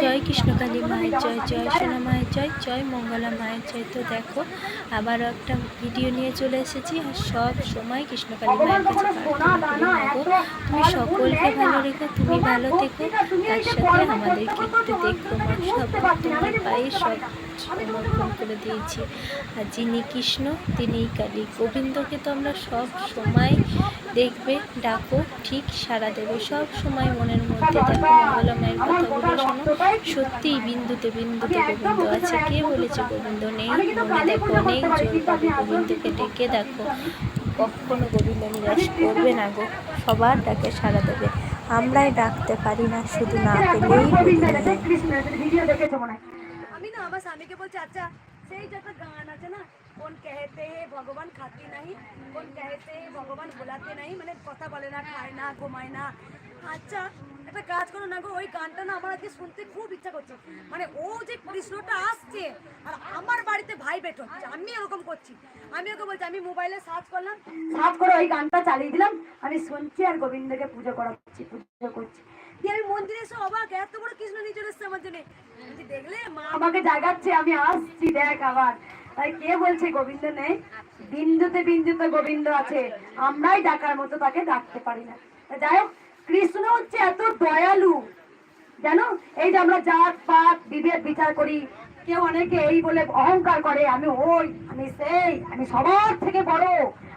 জয় কৃষ্ণকালী মায়ের জয় জয় সোনা মায়ের জয় জয় মঙ্গলা মায়ের জয়। তো দেখো, আবারও একটা ভিডিও নিয়ে চলে এসেছি আর সব সময় কৃষ্ণকালী মায়ের কাছে তুমি সকলকে ভালো রেখো, তুমি ভালো থেকো। তার সাথে আমাদেরকে একটু দেখো সব তোমার পায়ে সব সমর্পণ করে দিয়েছি। আর যিনি কৃষ্ণ, তিনিই কালী। গোবিন্দকে তো আমরা সব সময় দেখবে, ডাকো, ঠিক সারা দেবে, সব সময় মনের মধ্যে দেখো। মঙ্গলা মায়ের কথাগুলো শোনো। সত্যিই বিন্দুতে বিন্দুতে গোবিন্দ আছে। কে বলেছে গোবিন্দ? নেই, মনে দেখো অনেক জোর পাবে গোবিন্দকে ডেকে দেখো। কখনো গোবিন্দ নিরাশ করবে না গো। সবার ডাকে সারা দেবে। আমরাই ডাকতে পারি না, শুধু না পেলেই না আমার স্বামীকে বলছি আচ্ছা সেই যে একটা গান আছে না কোন কেহেতে হে ভগবান খাতি নাহি কোন কেহেতে হে ভগবান বোলাতে নাহি মানে কথা বলে না খায় না ঘুমায় না আচ্ছা একটা কাজ করো না গো, ওই গানটা না আমার আজকে শুনতে খুব ইচ্ছা করছে। মানে ও যে কৃষ্ণটা আসছে, আর আমার বাড়িতে ভাই বেট হচ্ছে, আমি এরকম করছি। আমি ওকে বলছি, আমি মোবাইলে সার্চ করলাম সাত করে ওই গানটা চালিয়ে দিলাম, আমি শুনছি আর গোবিন্দকে পুজো পুজো করছি। দিয়ে আমি মন্দিরে এসে অবাক, এত বড় কৃষ্ণ নিয়ে চলে এসছে আমার জন্য। দেখলে মা আমাকে জাগাচ্ছে, আমি আসছি, দেখ আবার। তাই কে বলছে, গোবিন্দ নেই? বিন্দুতে বিন্দুতে গোবিন্দ আছে। আমরাই ডাকার মতো তাকে ডাকতে পারি না। যাই হোক কৃষ্ণ হচ্ছে এত দয়ালু। জানো? এই যে আমরা জাত, পাত, বিভেদ বিচার করি, কেউ অনেকে এই বলে অহংকার করে, আমি ওই, আমি সেই, আমি সবার থেকে বড়,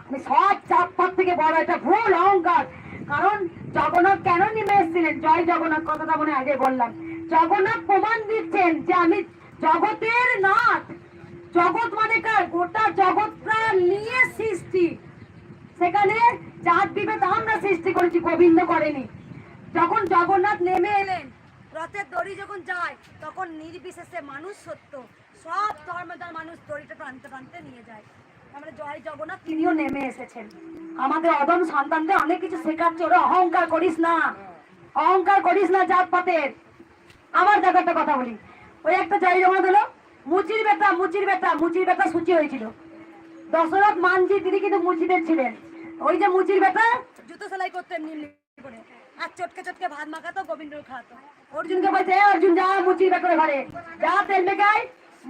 আমি সব জাত পাত থেকে বড়, এটা ভুল, অহংকার। কারণ জগন্নাথ কেন নেমে এসেছিলেন? জয় জগন্নাথ, কথাটা মনে আগে বললাম। জগন্নাথ প্রমাণ দিচ্ছেন যে আমি জগতের নাথ। জগৎ মানে কার? গোটা জগৎটা নিয়ে সৃষ্টি সেখানে জাত বিভেদ আমরা সৃষ্টি গোবিন্দ করেনি। যখন জগন্নাথ নেমে এলেন রথের দড়ি যখন যায় তখন নির্বিশেষে মানুষ সত্য। সব ধর্মদার মানুষ দড়িটা টানতে টানতে নিয়ে যায়। আমরা জয় জগন্নাথ তিনিও নেমে এসেছেন। আমাদের অদম সন্তানদের অনেক কিছু শেখাচ্ছে ওরা অহংকার করিস না। অহংকার করিস না জাত পাতের আমার একটা কথা বলি। ওই একটা জয় জগন্নাথ হলো মুচির বেটা মুচির বেটা মুচির বেটা সূচি হয়েছিল। দশরথ মানজি তিনি কিন্তু মুচিদের ছিলেন। ওই যে মুচির বেটা? জুতো সেলাই করতেন নিম্নি করে। আর চটকে চটকে ভাত মাখাতো গোবিন্দ খাতো অর্জুনকে বলছে অর্জুন যা মুচির বেটার ঘরে। যা তেল মেকাই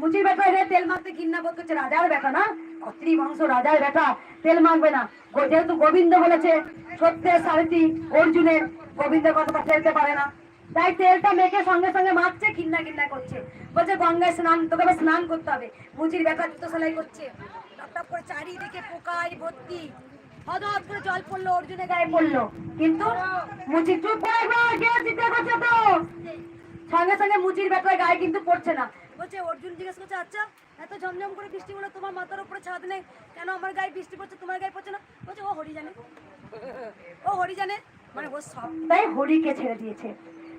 মুচির বেটা রে তেল মাখতে ঘৃণা বোধ করছে রাজার বেটা না? ক্ষত্রিয় বংশ রাজার বেটা তেল মাখবে না। যেহেতু গোবিন্দ বলেছে সত্যের সারথি অর্জুনের গোবিন্দের কথা ফেলতে পারে না। তাই তেলটা মেখে সঙ্গে সঙ্গে মাখছে কিন্না কিন্না করছে। বলছে গঙ্গায় স্নান তোকে আবার স্নান করতে হবে। মুচির বেটা জুতো সেলাই করছে। টপ টপ করে চারিদিকে পোকায় ভর্তি। করে জল পড়ল অর্জুনের গায়ে পড়ল। কিন্তু মুচি চুপ করে কে চিন্তা করছে তো? সঙ্গে সঙ্গে মুচির গায়ে কিন্তু পড়ছে না। বলছে অর্জুন জিজ্ঞেস করছে আচ্ছা এত ঝমঝম করে বৃষ্টি হলো তোমার মাথার উপরে ছাদ নেই? কেন আমার গায়ে বৃষ্টি পড়ছে তোমার গায়ে পড়ছে না? বলছে ও হরি জানে। ও হরি জানে। মানে ও সব তাই হরিকে ছেড়ে দিয়েছে।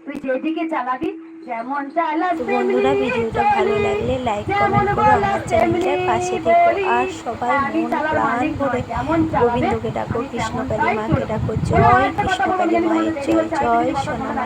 তুই যেদিকে চালাবি বন্ধুরা ভিডিওটা ভালো লাগলে লাইক কমেন্ট করে আমার চ্যানেলটার পাশে দেখো আর সবাই মন প্রাণ করে গোবিন্দকে ডাকো কৃষ্ণকালী মাকে ডাকো জয় কৃষ্ণকালী মায়ের জয় জয় সোনা